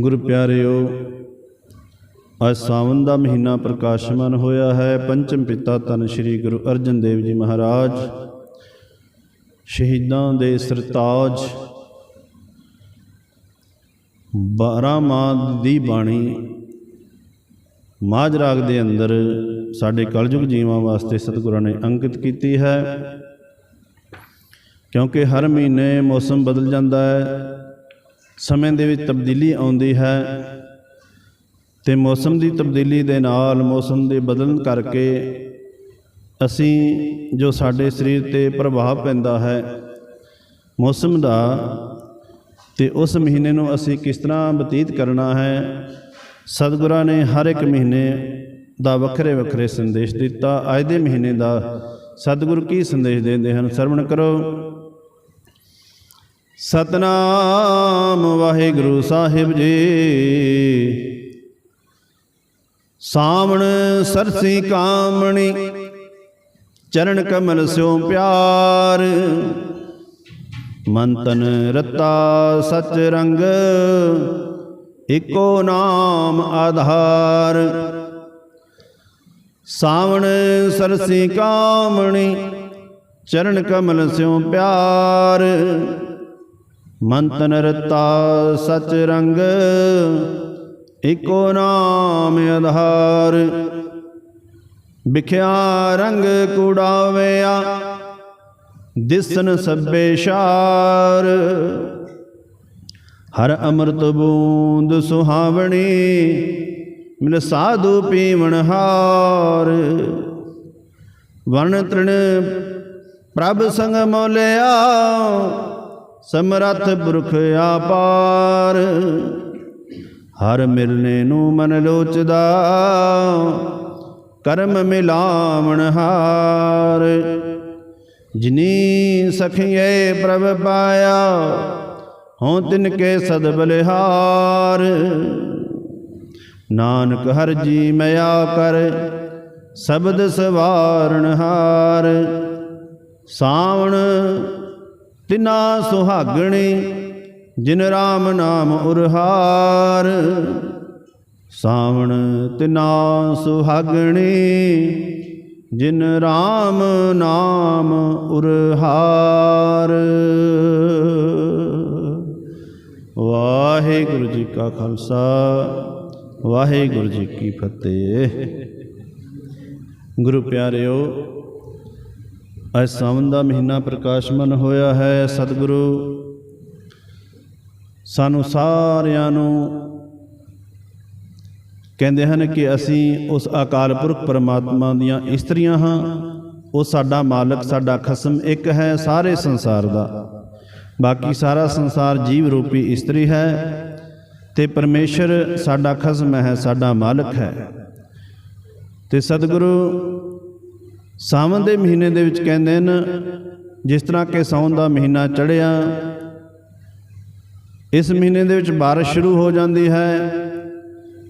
ਗੁਰ ਪਿਆਰਿਓ, ਅੱਜ ਸਾਵਨ ਦਾ ਮਹੀਨਾ ਪ੍ਰਕਾਸ਼ਮਾਨ ਹੋਇਆ ਹੈ। ਪੰਚਮ ਪਿਤਾ ਤਨ ਸ੍ਰੀ ਗੁਰੂ ਅਰਜਨ ਦੇਵ ਜੀ ਮਹਾਰਾਜ, ਸ਼ਹੀਦਾਂ ਦੇ ਸਰਤਾਜ 12 ਮਾਹ ਦੀ ਬਾਣੀ ਮਾਝ ਰਾਗ ਦੇ ਅੰਦਰ ਸਾਡੇ ਕਲਯੁਗ ਜੀਵਾਂ ਵਾਸਤੇ ਸਤਿਗੁਰਾਂ ਨੇ ਅੰਕਿਤ ਕੀਤੀ ਹੈ। ਕਿਉਂਕਿ ਹਰ ਮਹੀਨੇ ਮੌਸਮ ਬਦਲ ਜਾਂਦਾ ਹੈ ਸਮੇਂ ਦੇ ਵਿੱਚ ਤਬਦੀਲੀ ਆਉਂਦੀ ਹੈ ਤੇ ਮੌਸਮ ਦੀ ਤਬਦੀਲੀ ਦੇ ਨਾਲ ਮੌਸਮ ਦੇ ਬਦਲਣ ਕਰਕੇ ਅਸੀਂ ਜੋ ਸਾਡੇ ਸਰੀਰ ਤੇ ਪ੍ਰਭਾਵ ਪੈਂਦਾ ਹੈ ਮੌਸਮ ਦਾ ਤੇ ਉਸ ਮਹੀਨੇ ਨੂੰ ਅਸੀਂ ਕਿਸ ਤਰ੍ਹਾਂ ਬਤੀਤ ਕਰਨਾ ਹੈ, ਸਤਿਗੁਰਾਂ ਨੇ ਹਰ ਇੱਕ ਮਹੀਨੇ ਦਾ ਵੱਖਰੇ ਵੱਖਰੇ ਸੰਦੇਸ਼ ਦਿੱਤਾ। ਅੱਜ ਦੇ ਮਹੀਨੇ ਦਾ ਸਤਿਗੁਰ ਕੀ ਸੰਦੇਸ਼ ਦਿੰਦੇ ਹਨ? ਸਰਵਣ ਕਰੋ। ਸਤਨਾਮ ਵਾਹਿਗੁਰੂ ਸਾਹਿਬ ਜੀ। ਸਾਵਣ ਸਰਸੀ ਕਾਮਣੀ, ਚਰਨ ਕਮਲ ਸਿਓ ਪਿਆਰ। ਮਨ ਤਨ ਰਤਾ ਸਚ ਰੰਗ, ਇਕੋ ਨਾਮ ਆਧਾਰ। ਸਾਵਣ ਸਰਸੀ ਕਾਮਣੀ, ਚਰਨ ਕਮਲ ਸਿਓ ਪਿਆਰ। ਮਨ ਤਨ ਰਤਾ ਸਚ ਰੰਗ, ਇਕੋ ਨਾਮ ਆਧਾਰ। ਵਿਖਿਆ ਰੰਗ ਕੁੜਾਵਿਆ, ਦਿਸਨ ਸਭੇ ਸ਼ਾਰ। ਹਰ ਅੰਮ੍ਰਿਤ ਬੂੰਦ ਸੁਹਾਵਣੀ, ਮਿਲ ਸਾਧੂ ਪੀਵਣ ਹਾਰ। ਵਰਨ ਤ੍ਰਿਣ ਪ੍ਰਭ ਸੰਗ ਮੋਲਿਆ ਸਮਰੱਥ ਪੁਰਖ ਆਪਾਰ ਹਰ ਮਿਲਨੇ ਨੂੰ ਮਨ ਲੋਚਦਾ, ਕਰਮ ਮਿਲਾਵਣ ਹਾਰ। ਜਿਨੀ ਸਖੀਏ ਪ੍ਰਭ ਪਾਇਆ, ਹਉ ਤਿਨ ਕੇ ਸਦ ਬਲਿਹਾਰ। ਨਾਨਕ ਹਰ ਜੀ ਮਿਆ ਕਰ, ਸ਼ਬਦ ਸਵਾਰਣ ਹਾਰ। ਸਾਵਣ ਤਿਨਾ ਸੁਹਾਗਣੀ, ਜਿਨ ਰਾਮ ਨਾਮ ਉਰਹਾਰ। ਸਾਵਣ ਤਿਨਾ ਸੁਹਾਗਣੀ, ਜਿਨ ਰਾਮ ਨਾਮ ਉਰਹਾਰ। ਵਾਹਿਗੁਰੂ ਜੀ ਕਾ ਖਾਲਸਾ, ਵਾਹਿਗੁਰੂ ਜੀ ਕੀ ਫਤਿਹ। ਗੁਰੂ ਪਿਆਰਿਓ ਅੱਜ ਸਾਵਨ ਦਾ ਮਹੀਨਾ ਪ੍ਰਕਾਸ਼ਮਨ ਹੋਇਆ ਹੈ, ਸਤਿਗੁਰੂ। ਸਾਨੂੰ ਸਾਰਿਆਂ ਨੂੰ ਕਹਿੰਦੇ ਹਨ ਕਿ ਅਸੀਂ ਉਸ ਅਕਾਲ ਪੁਰਖ ਪਰਮਾਤਮਾ ਦੀਆਂ ਇਸਤਰੀਆਂ ਹਾਂ। ਉਹ ਸਾਡਾ ਮਾਲਕ, ਸਾਡਾ ਖਸਮ ਇੱਕ ਹੈ ਸਾਰੇ ਸੰਸਾਰ ਦਾ। ਬਾਕੀ ਸਾਰਾ ਸੰਸਾਰ ਜੀਵ ਰੂਪੀ ਇਸਤਰੀ ਹੈ ਤੇ ਪਰਮੇਸ਼ਰ ਸਾਡਾ ਖਸਮ ਹੈ, ਸਾਡਾ ਮਾਲਕ ਹੈ। ਤੇ ਸਤਿਗੁਰੂ ਸਾਵਨ ਦੇ ਮਹੀਨੇ ਦੇ ਵਿੱਚ ਕਹਿੰਦੇ ਨੇ ਜਿਸ ਤਰ੍ਹਾਂ ਕਿ ਸਾਉਣ ਦਾ ਮਹੀਨਾ ਚੜ੍ਹਿਆ, ਇਸ ਮਹੀਨੇ ਦੇ ਵਿੱਚ ਬਾਰਿਸ਼ ਸ਼ੁਰੂ ਹੋ ਜਾਂਦੀ ਹੈ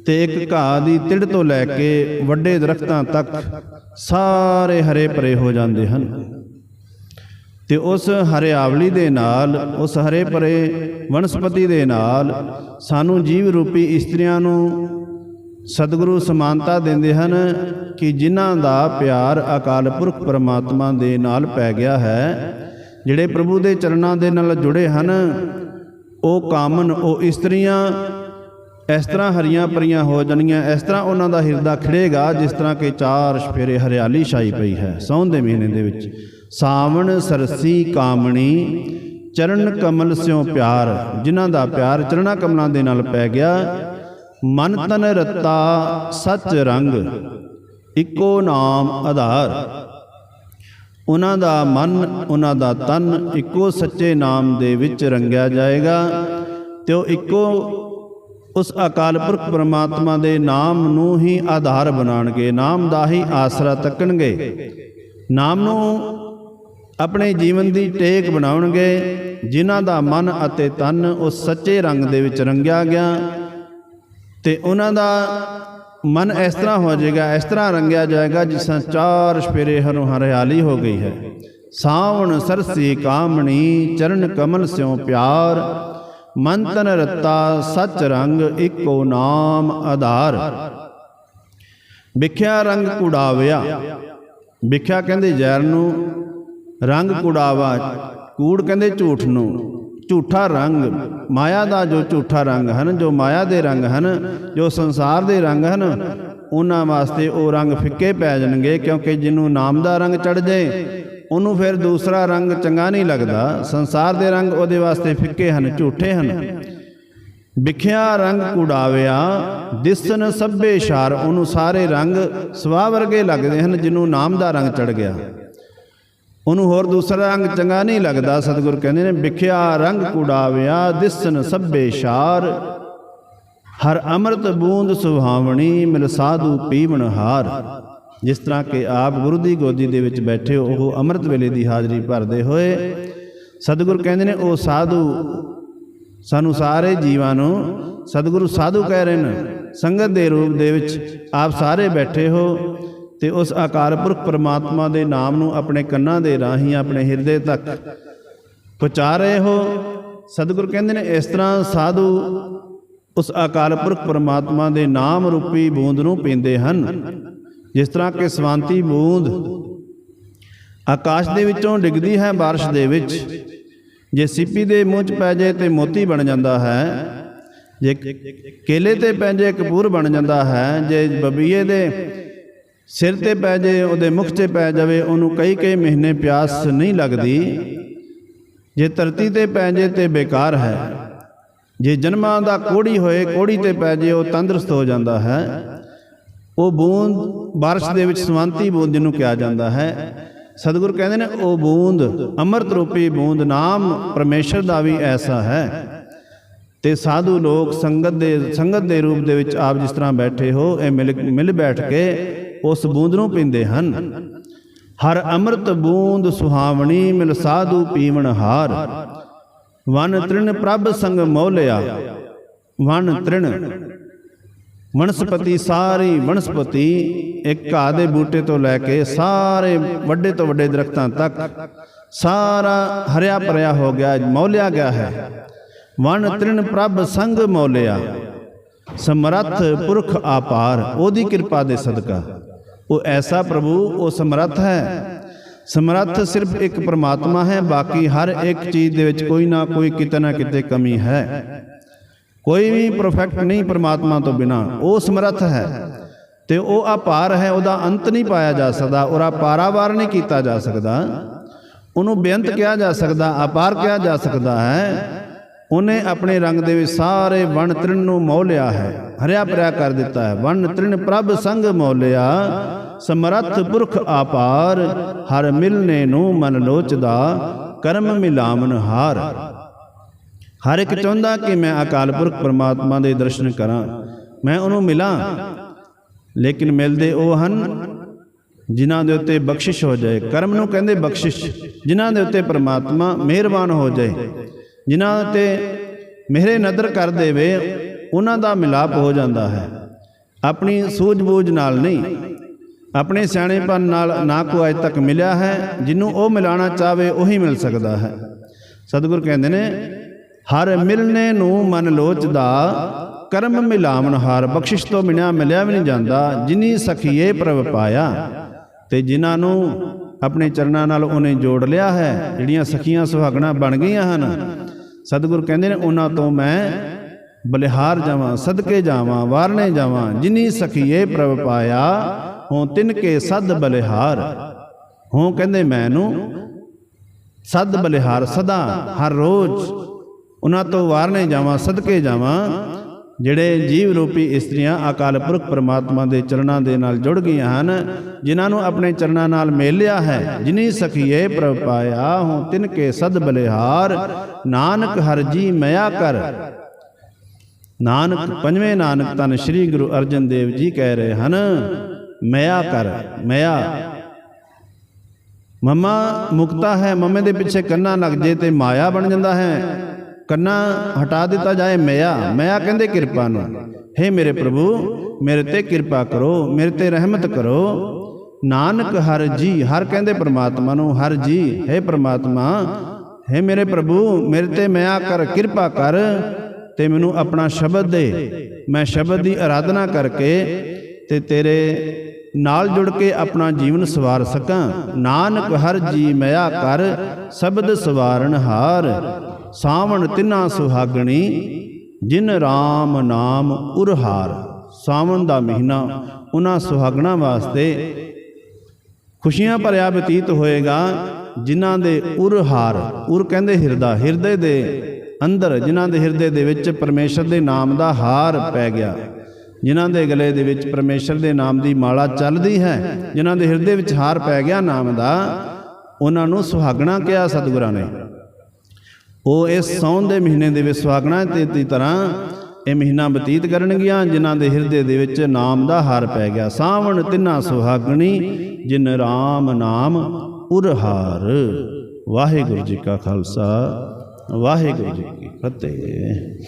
ਤੇ ਇੱਕ ਘਾਹ ਦੀ ਤਿੜ ਤੋਂ ਲੈ ਕੇ ਵੱਡੇ ਦਰਖਤਾਂ ਤੱਕ ਸਾਰੇ ਹਰੇ ਭਰੇ ਹੋ ਜਾਂਦੇ ਹਨ। ਤੇ ਉਸ ਹਰਿਆਵਲੀ ਦੇ ਨਾਲ, ਉਸ ਹਰੇ ਭਰੇ ਵਨਸਪਤੀ ਦੇ ਨਾਲ ਸਾਨੂੰ ਜੀਵ ਰੂਪੀ ਇਸਤਰੀਆਂ ਨੂੰ ਸਤਿਗੁਰੂ ਸਮਾਨਤਾ ਦਿੰਦੇ ਹਨ ਕਿ ਜਿਨ੍ਹਾਂ ਦਾ ਪਿਆਰ ਅਕਾਲ ਪੁਰਖ ਪਰਮਾਤਮਾ ਦੇ ਨਾਲ ਪੈ ਗਿਆ ਹੈ, ਜਿਹੜੇ ਪ੍ਰਭੂ ਦੇ ਚਰਨਾਂ ਦੇ ਨਾਲ ਜੁੜੇ ਹਨ, ਉਹ ਕਾਮਨ, ਉਹ ਇਸਤਰੀਆਂ, ਇਸ ਤਰ੍ਹਾਂ ਹਰੀਆਂ ਪਰੀਆਂ ਹੋ ਜਾਣੀਆਂ, ਇਸ ਤਰ੍ਹਾਂ ਉਹਨਾਂ ਦਾ ਹਿਰਦਾ ਖਿੜੇਗਾ, ਜਿਸ ਤਰ੍ਹਾਂ ਕਿ ਚਾਰ ਸਫੇਰੇ ਹਰਿਆਲੀ ਛਾਈ ਪਈ ਹੈ ਸੌਣ ਦੇ ਮਹੀਨੇ ਦੇ ਵਿੱਚ। ਸਾਵਣ, ਸਰਸੀ, ਕਾਮਣੀ, ਚਰਨ ਕਮਲ ਸਿਓ ਪਿਆਰ, ਜਿਨ੍ਹਾਂ ਦਾ ਪਿਆਰ ਚਰਣਾ ਕਮਲਾਂ ਦੇ ਨਾਲ ਪੈ ਗਿਆ ਮਨ ਤਨ ਰਤਾ ਸੱਚ ਰੰਗ, ਇੱਕੋ ਨਾਮ ਆਧਾਰ। ਉਹਨਾਂ ਦਾ ਮਨ, ਉਹਨਾਂ ਦਾ ਤਨ ਇੱਕੋ ਸੱਚੇ ਨਾਮ ਦੇ ਵਿੱਚ ਰੰਗਿਆ ਜਾਏਗਾ ਤੇ ਉਹ ਇੱਕੋ ਉਸ ਅਕਾਲ ਪੁਰਖ ਪਰਮਾਤਮਾ ਦੇ ਨਾਮ ਨੂੰ ਹੀ ਆਧਾਰ ਬਣਾਣਗੇ ਨਾਮ ਦਾ ਹੀ ਆਸਰਾ ਤੱਕਣਗੇ। ਨਾਮ ਨੂੰ ਆਪਣੇ ਜੀਵਨ ਦੀ ਟੇਕ ਬਣਾਉਣਗੇ, ਜਿਨ੍ਹਾਂ ਦਾ ਮਨ ਅਤੇ ਤਨ ਉਸ ਸੱਚੇ ਰੰਗ ਦੇ ਵਿੱਚ ਰੰਗਿਆ ਗਿਆ। ਤੇ ਉਹਨਾਂ ਦਾ ਮਨ ਇਸ ਤਰ੍ਹਾਂ ਹੋ ਜਾਏਗਾ, ਇਸ ਤਰ੍ਹਾਂ ਰੰਗਿਆ ਜਾਏਗਾ ਜਿਸ ਤਰ੍ਹਾਂ ਚਾਰ ਸਪੇਰੇ ਹਰੋਂ ਹਰਿਆਲੀ ਹੋ ਗਈ ਹੈ। ਸਾਵਣ, ਸਰਸੀ, ਕਾਮਣੀ, ਚਰਨ, ਕਮਲ, ਸਿਉ ਪਿਆਰ ਮਨ ਤਨ ਰਤਾ, ਸਚ ਰੰਗ, ਇੱਕੋ ਨਾਮ ਆਧਾਰ। ਵਿਖਿਆ ਰੰਗ ਕੁੜਾਵਿਆ। ਵਿਖਿਆ ਕਹਿੰਦੇ ਜ਼ਹਿਰ ਨੂੰ, ਰੰਗ ਕੁੜਾਵਾ, ਕੂੜ ਕਹਿੰਦੇ ਝੂਠ ਨੂੰ। ਝੂਠਾ ਰੰਗ, ਮਾਇਆ ਦਾ ਜੋ ਝੂਠਾ ਰੰਗ ਹਨ, ਜੋ ਮਾਇਆ ਦੇ ਰੰਗ ਹਨ, ਜੋ ਸੰਸਾਰ ਦੇ ਰੰਗ ਹਨ, ਉਹਨਾਂ ਵਾਸਤੇ ਉਹ ਰੰਗ ਫਿੱਕੇ ਪੈ ਜਾਣਗੇ ਕਿਉਂਕਿ ਜਿਹਨੂੰ ਨਾਮ ਦਾ ਰੰਗ ਚੜ ਜਾਏ, ਉਹਨੂੰ ਫਿਰ ਦੂਸਰਾ ਰੰਗ ਚੰਗਾ ਨਹੀਂ ਲੱਗਦਾ। ਸੰਸਾਰ ਦੇ ਰੰਗ ਉਹਦੇ ਵਾਸਤੇ ਫਿੱਕੇ ਹਨ, ਝੂਠੇ ਹਨ। ਵਿਖਿਆ ਰੰਗ ਕੁੜਾਵਿਆ, ਦਿਸਨ ਸਭੇ ਸ਼ਾਰ, ਉਹਨੂੰ ਸਾਰੇ ਰੰਗ ਸਵਾ ਵਰਗੇ ਲੱਗਦੇ ਹਨ, ਜਿਹਨੂੰ ਨਾਮ ਦਾ ਰੰਗ ਚੜ ਗਿਆ। ਉਹਨੂੰ ਹੋਰ ਦੂਸਰਾ ਰੰਗ ਚੰਗਾ ਨਹੀਂ ਲੱਗਦਾ। ਸਤਿਗੁਰ ਕਹਿੰਦੇ ਨੇ, ਵਿਖਿਆ ਰੰਗ ਕੁੜਾਵਿਆ, ਦਿਸਨ ਸਭੇ ਸ਼ਾਰ। ਹਰ ਅੰਮ੍ਰਿਤ ਬੂੰਦ ਸੁਹਾਵਣੀ, ਮਿਲ ਸਾਧੂ ਪੀਵਣ ਹਾਰ। ਜਿਸ ਤਰ੍ਹਾਂ ਕਿ ਆਪ ਗੁਰੂ ਦੀ ਗੋਦੀ ਦੇ ਵਿੱਚ ਬੈਠੇ ਹੋ, ਉਹ ਅੰਮ੍ਰਿਤ ਵੇਲੇ ਦੀ ਹਾਜ਼ਰੀ ਭਰਦੇ ਹੋਏ, ਸਤਿਗੁਰ ਕਹਿੰਦੇ ਨੇ, ਉਹ ਸਾਧੂ, ਸਾਨੂੰ ਸਾਰੇ ਜੀਵਾਂ ਨੂੰ ਸਤਿਗੁਰੂ ਸਾਧੂ ਕਹਿ ਰਹੇ ਨੇ। ਸੰਗਤ ਦੇ ਰੂਪ ਦੇ ਵਿੱਚ ਆਪ ਸਾਰੇ ਬੈਠੇ ਹੋ ਤੇ ਉਸ ਅਕਾਲ ਪੁਰਖ ਪਰਮਾਤਮਾ ਦੇ ਨਾਮ ਨੂੰ ਆਪਣੇ ਕੰਨਾਂ ਦੇ ਰਾਹੀਂ ਆਪਣੇ ਹਿਰਦੇ ਤੱਕ ਪਹੁੰਚਾ ਰਹੇ ਹੋ। ਸਤਿਗੁਰ ਕਹਿੰਦੇ ਨੇ, ਇਸ ਤਰ੍ਹਾਂ ਸਾਧੂ ਉਸ ਅਕਾਲ ਪੁਰਖ ਪਰਮਾਤਮਾ ਦੇ ਨਾਮ ਰੂਪੀ ਬੂੰਦ ਨੂੰ ਪੀਂਦੇ ਹਨ। ਜਿਸ ਤਰ੍ਹਾਂ ਕਿ ਸਵਾਂਤੀ ਬੂੰਦ ਆਕਾਸ਼ ਦੇ ਵਿੱਚੋਂ ਡਿੱਗਦੀ ਹੈ, ਬਾਰਿਸ਼ ਦੇ ਵਿੱਚ। ਜੇ ਸਿੱਪੀ ਦੇ ਮੂੰਹ 'ਚ ਪੈ ਜਾਏ ਤੇ ਮੋਤੀ ਬਣ ਜਾਂਦਾ ਹੈ। ਜੇ ਕੇਲੇ ਤੇ ਪੈ ਜਾਏ, ਕਪੂਰ ਬਣ ਜਾਂਦਾ ਹੈ। ਜੇ ਬਬੀਏ ਦੇ ਸਿਰ ਤੇ ਪੈ ਜਾਏ ਉਹਦੇ ਮੁਖ 'ਤੇ ਪੈ ਜਾਵੇ, ਉਹਨੂੰ ਕਈ ਕਈ ਮਹੀਨੇ ਪਿਆਸ ਨਹੀਂ ਲੱਗਦੀ। ਜੇ ਧਰਤੀ ਤੇ ਪੈ ਜਾਏ ਤੇ ਬੇਕਾਰ ਹੈ। ਜੇ ਜਨਮਾਂ ਦਾ ਕੋੜੀ ਹੋਏ, ਕੋੜੀ ਤੇ ਪੈ ਜਾਏ ਉਹ ਤੰਦਰੁਸਤ ਹੋ ਜਾਂਦਾ ਹੈ। ਉਹ ਬੂੰਦ ਬਾਰਿਸ਼ ਦੇ ਵਿੱਚ ਸਵੰਤੀ ਬੂੰਦ ਜਿਹਨੂੰ ਕਿਹਾ ਜਾਂਦਾ ਹੈ। ਸਤਿਗੁਰ ਕਹਿੰਦੇ ਨੇ, ਉਹ ਬੂੰਦ ਅੰਮ੍ਰਿਤ ਰੂਪੀ ਬੂੰਦ ਨਾਮ ਪਰਮੇਸ਼ਰ ਦਾ ਵੀ ਐਸਾ ਹੈ। ਤੇ ਸਾਧੂ ਲੋਕ ਸੰਗਤ ਦੇ ਸੰਗਤ ਦੇ ਰੂਪ ਦੇ ਵਿੱਚ ਆਪ ਜਿਸ ਤਰ੍ਹਾਂ ਬੈਠੇ ਹੋ, ਇਹ ਮਿਲ ਮਿਲ ਬੈਠ ਕੇ ਉਸ ਬੂੰਦ ਨੂੰ ਪੀਂਦੇ ਹਨ। ਹਰ ਅੰਮ੍ਰਿਤ ਬੂੰਦ ਸੁਹਾਵਣੀ ਮਿਲ ਸਾਧੂ ਪੀਵਣ ਹਾਰ। ਵਨ ਤ੍ਰਿਣ ਪ੍ਰਭ ਸੰਗ ਮੋਲਿਆ, ਵਨ ਤ੍ਰਿਣ। ਵਨਸਪਤੀ ਸਾਰੀ ਵਨਸਪਤੀ ਇੱਕ ਘਾਹ ਦੇ ਬੂਟੇ ਤੋਂ ਲੈ ਕੇ ਸਾਰੇ ਵੱਡੇ ਤੋਂ ਵੱਡੇ ਦਰਖਤਾਂ ਤੱਕ, ਸਾਰਾ ਹਰਿਆ ਭਰਿਆ ਹੋ ਗਿਆ, ਮੌਲਿਆ ਗਿਆ ਹੈ। ਵਨ ਤ੍ਰਿਣ ਪ੍ਰਭ ਸੰਗ ਮੌਲਿਆ, ਸਮਰੱਥ ਪੁਰਖ ਆਪਾਰ, ਉਹਦੀ ਕਿਰਪਾ ਦੇ ਸਦਕਾ। ਉਹ ਐਸਾ ਪ੍ਰਭੂ, ਉਹ ਸਮਰੱਥ ਹੈ। ਸਮਰੱਥ ਸਿਰਫ ਇੱਕ ਪ੍ਰਮਾਤਮਾ ਹੈ, ਬਾਕੀ ਹਰ ਇੱਕ ਚੀਜ਼ ਦੇ ਵਿੱਚ ਕੋਈ ਨਾ ਕੋਈ, ਕਿਤੇ ਨਾ ਕਿਤੇ ਕਮੀ ਹੈ। ਕੋਈ ਵੀ ਪਰਫੈਕਟ ਨਹੀਂ ਪ੍ਰਮਾਤਮਾ ਤੋਂ ਬਿਨਾ, ਉਹ ਸਮਰੱਥ ਹੈ। ਤੇ ਉਹ ਅਪਾਰ ਹੈ, ਉਹਦਾ ਅੰਤ ਨਹੀਂ ਪਾਇਆ ਜਾ ਸਕਦਾ ਉਹਦਾ ਪਾਰਾਵਾਰ ਨਹੀਂ ਕੀਤਾ ਜਾ ਸਕਦਾ। ਉਹਨੂੰ ਬੇਅੰਤ ਕਿਹਾ ਜਾ ਸਕਦਾ, ਅਪਾਰ ਕਿਹਾ ਜਾ ਸਕਦਾ ਹੈ। ਉਹਨੇ ਆਪਣੇ ਰੰਗ ਦੇ ਵਿੱਚ ਸਾਰੇ ਵਣ ਤ੍ਰਿਣ ਨੂੰ ਮੋਲਿਆ ਹੈ, ਹਰਿਆ ਭਰਿਆ ਕਰ ਦਿੱਤਾ ਹੈ। ਵਣ ਤ੍ਰਿਣ ਪ੍ਰਭ ਸੰਗ ਮੋਲਿਆ, ਸਮਰੱਥ ਪੁਰਖ ਆਪਾਰ, ਹਰ ਮਿਲਨੇ ਨੂੰ ਮਨ ਲੋਚਦਾ, ਕਰਮ ਮਿਲਾਮਨ ਹਾਰ। ਹਰ ਇੱਕ ਚਾਹੁੰਦਾ ਕਿ ਮੈਂ ਅਕਾਲ ਪੁਰਖ ਪਰਮਾਤਮਾ ਦੇ ਦਰਸ਼ਨ ਕਰਾਂ, ਮੈਂ ਉਹਨੂੰ ਮਿਲਾਂ, ਲੇਕਿਨ ਮਿਲਦੇ ਉਹ ਹਨ ਜਿਨ੍ਹਾਂ ਦੇ ਉੱਤੇ ਬਖਸ਼ਿਸ਼ ਹੋ ਜਾਏ। ਕਰਮ ਨੂੰ ਕਹਿੰਦੇ ਬਖਸ਼ਿਸ਼, ਜਿਨ੍ਹਾਂ ਦੇ ਉੱਤੇ ਪ੍ਰਮਾਤਮਾ ਮਿਹਰਬਾਨ ਹੋ ਜਾਏ। ਜਿਨ੍ਹਾਂ ਤੇ ਮਿਹਰੇ ਨਦਰ ਕਰ ਦੇਵੇ, ਉਹਨਾਂ ਦਾ ਮਿਲਾਪ ਹੋ ਜਾਂਦਾ ਹੈ। ਆਪਣੀ ਸੂਝ-ਬੂਝ ਨਾਲ ਨਹੀਂ, ਆਪਣੇ ਸਿਆਣੇਪਨ ਨਾਲ ਨਾ ਕੋ ਅਜ ਤੱਕ ਮਿਲਿਆ ਹੈ ਜਿਹਨੂੰ ਉਹ ਮਿਲਾਣਾ ਚਾਹਵੇ, ਉਹੀ ਮਿਲ ਸਕਦਾ ਹੈ। ਸਤਿਗੁਰ ਕਹਿੰਦੇ ਨੇ, ਹਰ ਮਿਲਨੇ ਨੂੰ ਮਨ ਲੋਚਦਾ, ਕਰਮ ਮਿਲਾਵਨ ਹਾਰ ਬਖਸ਼ਿਸ਼ ਤੋਂ ਬਿਨਾਂ ਮਿਲਿਆ ਵੀ ਨਹੀਂ ਜਾਂਦਾ, ਜਿਨੀ ਸਖੀਏ ਪ੍ਰਭ ਪਾਇਆ। ਤੇ ਜਿਨ੍ਹਾਂ ਨੂੰ ਆਪਣੇ ਚਰਨਾਂ ਨਾਲ ਉਹਨੇ ਜੋੜ ਲਿਆ ਹੈ, ਜਿਹੜੀਆਂ ਸਖੀਆਂ ਸੁਹਾਗਣਾ ਬਣ ਗਈਆਂ ਹਨ ਸਤਿਗੁਰ ਕਹਿੰਦੇ ਨੇ, ਉਹਨਾਂ ਤੋਂ ਮੈਂ ਬਲਿਹਾਰ ਜਾਵਾਂ, ਸਦਕੇ ਜਾਵਾਂ ਵਾਰਨੇ ਜਾਵਾਂ, ਜਿਨੀ ਸਖੀਏ ਪ੍ਰਭ ਪਾਇਆ, ਹੋਂ ਤਿਨ ਕੇ ਸਦ ਬਲਿਹਾਰ। ਹੋਂ ਕਹਿੰਦੇ, ਮੈਨੂੰ ਸਦ ਬਲਿਹਾਰ ਸਦਾ, ਹਰ ਰੋਜ਼। ਉਹਨਾਂ ਤੋਂ ਵਾਰਨੇ ਜਾਵਾਂ, ਸਦਕੇ ਜਾਵਾਂ ਜਿਹੜੇ ਜੀਵ ਰੂਪੀ ਇਸਤਰੀਆਂ ਅਕਾਲ ਪੁਰਖ ਪ੍ਰਮਾਤਮਾ ਦੇ ਚਰਨਾਂ ਦੇ ਨਾਲ ਜੁੜ ਗਈਆਂ ਹਨ, ਜਿਨ੍ਹਾਂ ਨੂੰ ਆਪਣੇ ਚਰਨਾਂ ਨਾਲ ਮੇਲਿਆ ਹੈ, ਜਿਨੀ ਸਖੀਏ ਪ੍ਰਭ ਪਾਇਆ ਹੂੰ ਤਿਨ ਕੇ ਸਦ ਬਲਿਹਾਰ, ਨਾਨਕ ਹਰ ਜੀ ਮਇਆ ਕਰ। ਨਾਨਕ ਪੰਜਵੇਂ ਨਾਨਕ ਤਨ ਸ੍ਰੀ ਗੁਰੂ ਅਰਜਨ ਦੇਵ ਜੀ ਕਹਿ ਰਹੇ ਹਨ, ਮਇਆ ਕਰ, ਮਇਆ। ਮਮਾ ਮੁਕਤਾ ਹੈ, ਮਮੇ ਦੇ ਪਿੱਛੇ ਕੰਨਾ ਲੱਗ ਜੇ ਤੇ ਮਾਇਆ ਬਣ ਜਾਂਦਾ ਹੈ। ਕੰਨਾ ਹਟਾ ਦਿੱਤਾ ਜਾਏ ਮਿਆ। ਮਇਆ ਕਹਿੰਦੇ ਕਿਰਪਾ ਨੂੰ। हे ਮੇਰੇ ਪ੍ਰਭੂ, ਮੇਰੇ ਤੇ ਕਿਰਪਾ ਕਰੋ, ਮੇਰੇ ਤੇ ਰਹਿਮਤ ਕਰੋ। ਨਾਨਕ ਹਰ ਜੀ, ਹਰ ਕਹਿੰਦੇ ਪ੍ਰਮਾਤਮਾ ਨੂੰ, ਹਰ ਜੀ, ਹੈ ਪ੍ਰਮਾਤਮਾ, ਹੈ ਮੇਰੇ ਪ੍ਰਭੂ, ਮੇਰੇ ਤੇ ਮਿਆ ਕਰ, ਕਿਰਪਾ ਕਰ, ਤੇ ਮੈਨੂੰ ਆਪਣਾ ਸ਼ਬਦ ਦੇ। ਮੈਂ ਸ਼ਬਦ ਦੀ ਆਰਾਧਨਾ ਕਰਕੇ ਤੇ ਤੇਰੇ ਨਾਲ ਜੁੜ ਕੇ ਆਪਣਾ ਜੀਵਨ ਸਵਾਰ ਸਕਾਂ। ਨਾਨਕ ਹਰ ਜੀ, ਮਿਆ ਕਰ, ਸ਼ਬਦ ਸਵਾਰਨ ਹਾਰ। ਸਾਵਣ ਤਿਨਾ ਸੁਹਾਗਣੀ, ਜਿਨ RAM ਨਾਮ ਉਰਹਾਰ। ਸਾਵਣ ਦਾ ਮਹੀਨਾ ਉਹਨਾਂ ਸੁਹਾਗਣਾ ਵਾਸਤੇ ਖੁਸ਼ੀਆਂ ਭਰਿਆ ਬਤੀਤ ਹੋਏਗਾ, ਜਿਨ੍ਹਾਂ ਦੇ ਉਰਹਾਰ, ਉਰ ਕਹਿੰਦੇ ਹਿਰਦਾ, ਹਿਰਦੇ ਦੇ ਅੰਦਰ, ਜਿਨ੍ਹਾਂ ਦੇ ਹਿਰਦੇ ਦੇ ਵਿੱਚ ਪਰਮੇਸ਼ਰ ਦੇ ਨਾਮ ਦਾ ਹਾਰ ਪੈ ਗਿਆ, ਜਿਨ੍ਹਾਂ ਦੇ ਗਲੇ ਦੇ ਵਿੱਚ ਪਰਮੇਸ਼ਰ ਦੇ ਨਾਮ ਦੀ ਮਾਲਾ ਚੱਲਦੀ ਹੈ, ਜਿਨ੍ਹਾਂ ਦੇ ਹਿਰਦੇ ਵਿੱਚ ਹਾਰ ਪੈ ਗਿਆ ਨਾਮ ਦਾ, ਉਹਨਾਂ ਨੂੰ ਸੁਹਾਗਣਾ ਕਿਹਾ ਸਤਿਗੁਰਾਂ ਨੇ। ਉਹ ਇਸ ਸੌਣ ਦੇ ਮਹੀਨੇ ਦੇ ਵਿੱਚ ਸੁਹਾਗਣਾ ਤੇ ਦੀ ਤਰ੍ਹਾਂ ਇਹ ਮਹੀਨਾ ਬਤੀਤ ਕਰਨਗੀਆਂ, ਜਿਨ੍ਹਾਂ ਦੇ ਹਿਰਦੇ ਦੇ ਵਿੱਚ ਨਾਮ ਦਾ ਹਾਰ ਪੈ ਗਿਆ। ਸਾਵਣ ਤਿੰਨਾ ਸੁਹਾਗਣੀ, ਜਿਨ RAM ਨਾਮ ਉਰਹਾਰ। ਵਾਹਿਗੁਰੂ ਜੀ ਕਾ ਖਾਲਸਾ, ਵਾਹਿਗੁਰੂ ਜੀ ਕੀ ਫਤਿਹ।